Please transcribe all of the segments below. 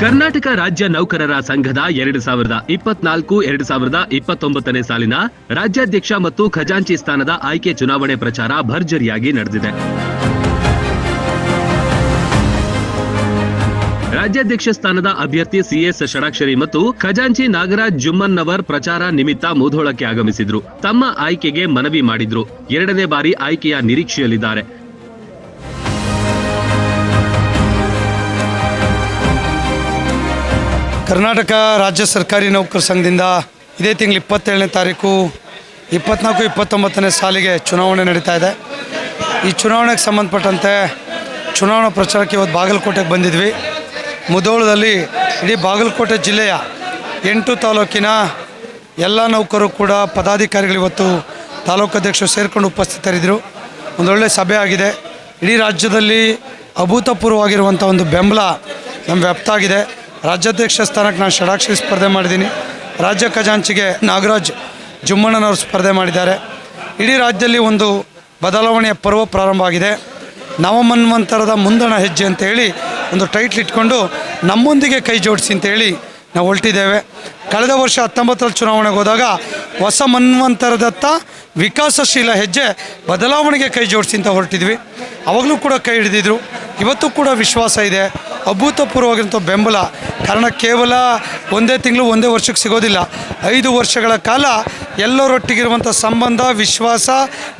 ಕರ್ನಾಟಕ ರಾಜ್ಯ ನೌಕರರ ಸಂಘದ ಎರಡು ಸಾವಿರದ ಇಪ್ಪತ್ನಾಲ್ಕು, ಎರಡು ಸಾವಿರದ ಇಪ್ಪತ್ತೊಂಬತ್ತನೇ ಸಾಲಿನ ರಾಜ್ಯಾಧ್ಯಕ್ಷ ಮತ್ತು ಖಜಾಂಚಿ ಸ್ಥಾನದ ಆಯ್ಕೆ ಚುನಾವಣೆ ಪ್ರಚಾರ ಭರ್ಜರಿಯಾಗಿ ನಡೆದಿದೆ. ರಾಜ್ಯಾಧ್ಯಕ್ಷ ಸ್ಥಾನದ ಅಭ್ಯರ್ಥಿ ಸಿಎಸ್ ಷಡಾಕ್ಷರಿ ಮತ್ತು ಖಜಾಂಚಿ ನಾಗರಾಜ್ ಜುಮ್ಮನ್ನವರ್ ಪ್ರಚಾರ ನಿಮಿತ್ತ ಮುಧೋಳಕ್ಕೆ ಆಗಮಿಸಿದ್ರು. ತಮ್ಮ ಆಯ್ಕೆಗೆ ಮನವಿ ಮಾಡಿದ್ರು. ಎರಡನೇ ಬಾರಿ ಆಯ್ಕೆಯ ನಿರೀಕ್ಷೆಯಲ್ಲಿದ್ದಾರೆ. ಕರ್ನಾಟಕ ರಾಜ್ಯ ಸರ್ಕಾರಿ ನೌಕರ ಸಂಘದಿಂದ ಇದೇ ತಿಂಗಳು ಇಪ್ಪತ್ತೇಳನೇ ತಾರೀಕು, ಇಪ್ಪತ್ನಾಲ್ಕು, ಇಪ್ಪತ್ತೊಂಬತ್ತನೇ ಸಾಲಿಗೆ ಚುನಾವಣೆ ನಡೀತಾ ಇದೆ. ಈ ಚುನಾವಣೆಗೆ ಸಂಬಂಧಪಟ್ಟಂತೆ ಚುನಾವಣಾ ಪ್ರಚಾರಕ್ಕೆ ಇವತ್ತು ಬಾಗಲಕೋಟೆಗೆ ಬಂದಿದ್ವಿ. ಮುದೋಳದಲ್ಲಿ ಇಡೀ ಬಾಗಲಕೋಟೆ ಜಿಲ್ಲೆಯ ಎಂಟು ತಾಲೂಕಿನ ಎಲ್ಲ ನೌಕರು ಕೂಡ ಪದಾಧಿಕಾರಿಗಳು ಇವತ್ತು ತಾಲೂಕು ಅಧ್ಯಕ್ಷರು ಸೇರಿಕೊಂಡು ಉಪಸ್ಥಿತರಿದ್ದರು. ಒಂದೊಳ್ಳೆ ಸಭೆ ಆಗಿದೆ. ಇಡೀ ರಾಜ್ಯದಲ್ಲಿ ಅಭೂತಪೂರ್ವವಾಗಿರುವಂಥ ಒಂದು ಬೆಂಬಲ ನಮ್ಮ ವ್ಯಾಪ್ತ ಆಗಿದೆ. ರಾಜ್ಯಾಧ್ಯಕ್ಷ ಸ್ಥಾನಕ್ಕೆ ನಾನು ಷಡಾಕ್ಷರಿ ಸ್ಪರ್ಧೆ ಮಾಡಿದ್ದೀನಿ. ರಾಜ್ಯ ಖಜಾಂಚಿಗೆ ನಾಗರಾಜ್ ಜುಮ್ಮಣ್ಣನವರು ಸ್ಪರ್ಧೆ ಮಾಡಿದ್ದಾರೆ. ಇಡೀ ರಾಜ್ಯದಲ್ಲಿ ಒಂದು ಬದಲಾವಣೆಯ ಪರ್ವ ಪ್ರಾರಂಭ ಆಗಿದೆ. ನವಮನ್ವಂತರದ ಮುಂದಣ ಹೆಜ್ಜೆ ಅಂತೇಳಿ ಒಂದು ಟೈಟ್ಲ್ ಇಟ್ಕೊಂಡು ನಮ್ಮೊಂದಿಗೆ ಕೈ ಜೋಡಿಸಿ ಅಂತೇಳಿ ನಾವು ಹೊರಟಿದ್ದೇವೆ. ಕಳೆದ ವರ್ಷ ಹತ್ತೊಂಬತ್ತರಲ್ಲಿ ಚುನಾವಣೆಗೆ ಹೋದಾಗ ಹೊಸ ಮನ್ವಂತರದತ್ತ ವಿಕಾಸಶೀಲ ಹೆಜ್ಜೆ ಬದಲಾವಣೆಗೆ ಕೈ ಜೋಡಿಸಿ ಅಂತ ಹೊರಟಿದ್ವಿ. ಅವಾಗಲೂ ಕೂಡ ಕೈ ಹಿಡಿದಿದ್ರು. ಇವತ್ತು ಕೂಡ ವಿಶ್ವಾಸ ಇದೆ. ಅಭೂತಪೂರ್ವವಾಗಿರುವಂಥ ಬೆಂಬಲ. ಕಾರಣ ಕೇವಲ ಒಂದೇ ತಿಂಗಳು, ಒಂದೇ ವರ್ಷಕ್ಕೆ ಸಿಗೋದಿಲ್ಲ. ಐದು ವರ್ಷಗಳ ಕಾಲ ಎಲ್ಲರೊಟ್ಟಿಗಿರುವಂಥ ಸಂಬಂಧ, ವಿಶ್ವಾಸ,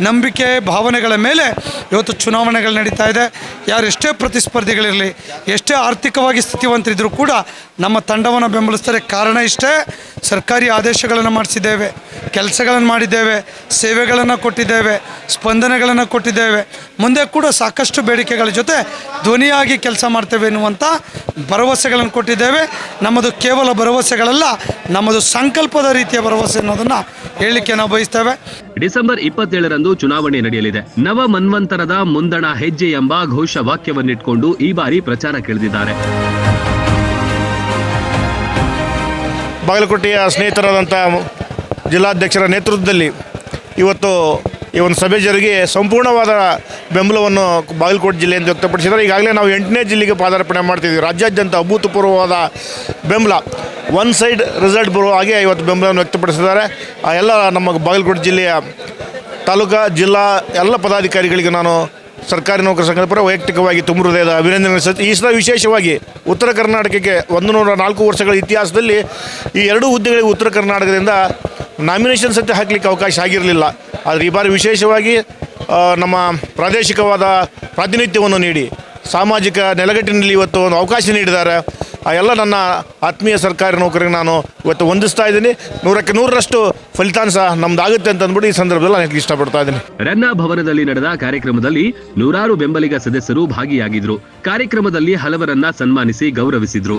ನಂಬಿಕೆ, ಭಾವನೆಗಳ ಮೇಲೆ ಇವತ್ತು ಚುನಾವಣೆಗಳು ನಡೀತಾ ಇದೆ. ಯಾರು ಎಷ್ಟೇ ಪ್ರತಿಸ್ಪರ್ಧಿಗಳಿರಲಿ, ಎಷ್ಟೇ ಆರ್ಥಿಕವಾಗಿ ಸ್ಥಿತಿವಂತರಿದ್ದರೂ ಕೂಡ ನಮ್ಮ ತಂಡವನ್ನು ಬೆಂಬಲಿಸ್ತಾರೆ. ಕಾರಣ ಇಷ್ಟೇ, ಸರ್ಕಾರಿ ಆದೇಶಗಳನ್ನು ಮಾಡಿಸಿದ್ದೇವೆ, ಕೆಲಸಗಳನ್ನು ಮಾಡಿದ್ದೇವೆ, ಸೇವೆಗಳನ್ನು ಕೊಟ್ಟಿದ್ದೇವೆ, ಸ್ಪಂದನೆಗಳನ್ನು ಕೊಟ್ಟಿದ್ದೇವೆ. ಮುಂದೆ ಕೂಡ ಸಾಕಷ್ಟು ಬೇಡಿಕೆಗಳ ಜೊತೆ ಧ್ವನಿಯಾಗಿ ಕೆಲಸ ಮಾಡ್ತೇವೆ ಎನ್ನುವಂಥ ಭರವಸೆಗಳನ್ನು ಕೊಟ್ಟಿದ್ದೇವೆ. ನಮ್ಮದು ಕೇವಲ ಭರವಸೆಗಳಲ್ಲ, ನಮ್ಮದು ಸಂಕಲ್ಪದ ರೀತಿಯ ಭರವಸೆ ಅನ್ನೋದನ್ನು ಹೇಳಲಿಕ್ಕೆ ನಾವು ಬಯಸ್ತೇವೆ. ಡಿಸೆಂಬರ್ ಇಪ್ಪತ್ತೇಳರಂದು ಚುನಾವಣೆ ನಡೆಯಲಿದೆ. ನವ ಮನ್ವಂತರದ ಮುಂದಣ ಹೆಜ್ಜೆ ಎಂಬ ಘೋಷ ವಾಕ್ಯವನ್ನಿಟ್ಕೊಂಡು ಈ ಬಾರಿ ಪ್ರಚಾರ ಕೇಳಿದಿದ್ದಾರೆ. ಬಾಗಲಕೋಟೆಯ ಸ್ನೇಹಿತರಾದಂಥ ಜಿಲ್ಲಾಧ್ಯಕ್ಷರ ನೇತೃತ್ವದಲ್ಲಿ ಇವತ್ತು ಈ ಒಂದು ಸಭೆ ಜರುಗಿ ಸಂಪೂರ್ಣವಾದ ಬೆಂಬಲವನ್ನು ಬಾಗಲಕೋಟೆ ಜಿಲ್ಲೆಯಿಂದ ವ್ಯಕ್ತಪಡಿಸಿದ್ದಾರೆ. ಈಗಾಗಲೇ ನಾವು ಎಂಟನೇ ಜಿಲ್ಲೆಗೆ ಪಾದಾರ್ಪಣೆ ಮಾಡ್ತಿದ್ದೀವಿ. ರಾಜ್ಯಾದ್ಯಂತ ಅಭೂತಪೂರ್ವವಾದ ಬೆಂಬಲ. ಒನ್ ಸೈಡ್ ರಿಸಲ್ಟ್ ಬರುವ ಹಾಗೆ ಇವತ್ತು ಬೆಂಬಲವನ್ನು ವ್ಯಕ್ತಪಡಿಸಿದ್ದಾರೆ. ಆ ಎಲ್ಲ ನಮ್ಮ ಬಾಗಲಕೋಟೆ ಜಿಲ್ಲೆಯ ತಾಲೂಕಾ, ಜಿಲ್ಲಾ ಎಲ್ಲ ಪದಾಧಿಕಾರಿಗಳಿಗೆ ನಾನು ಸರ್ಕಾರಿ ನೌಕರ ಸಂಘದ ಪರ ವೈಯಕ್ತಿಕವಾಗಿ ತುಂಬ ಹೃದಯದ ಅಭಿನಂದನೆ ಸಲ್ಲಿಸಿ ಈ ಸಲ ವಿಶೇಷವಾಗಿ ಉತ್ತರ ಕರ್ನಾಟಕಕ್ಕೆ ಒಂದು ನೂರ ನಾಲ್ಕು ವರ್ಷಗಳ ಇತಿಹಾಸದಲ್ಲಿ ಈ ಎರಡೂ ಹುದ್ದೆಗಳಿಗೆ ಉತ್ತರ ಕರ್ನಾಟಕದಿಂದ ನಾಮಿನೇಷನ್ ಸತ್ಯ ಹಾಕಲಿಕ್ಕೆ ಅವಕಾಶ ಆಗಿರಲಿಲ್ಲ. ಆದರೆ ಈ ಬಾರಿ ವಿಶೇಷವಾಗಿ ನಮ್ಮ ಪ್ರಾದೇಶಿಕವಾದ ಪ್ರಾತಿನಿಧ್ಯವನ್ನು ನೀಡಿ, ಸಾಮಾಜಿಕ ನೆಲೆಗಟ್ಟಿನಲ್ಲಿ ಇವತ್ತು ಒಂದು ಅವಕಾಶ ನೀಡಿದ್ದಾರೆ. ಎಲ್ಲ ನನ್ನ ಆತ್ಮೀಯ ಸರ್ಕಾರಿ ನೌಕರಿಗೆ ನಾನು ಇವತ್ತು ಹೊಂದಿಸ್ತಾ ಇದ್ದೀನಿ. ನೂರಕ್ಕೆ ನೂರರಷ್ಟು ಫಲಿತಾಂಶ ನಮ್ದಾಗುತ್ತೆ ಅಂತ ಅಂದ್ಬಿಟ್ಟು ಈ ಸಂದರ್ಭದಲ್ಲಿ ನಾನು ಇಷ್ಟಪಡ್ತಾ ಇದ್ದೀನಿ. ರನ್ನ ಭವನದಲ್ಲಿ ನಡೆದ ಕಾರ್ಯಕ್ರಮದಲ್ಲಿ ನೂರಾರು ಬೆಂಬಲಿಗ ಸದಸ್ಯರು ಭಾಗಿಯಾಗಿದ್ರು. ಕಾರ್ಯಕ್ರಮದಲ್ಲಿ ಹಲವರನ್ನ ಸನ್ಮಾನಿಸಿ ಗೌರವಿಸಿದ್ರು.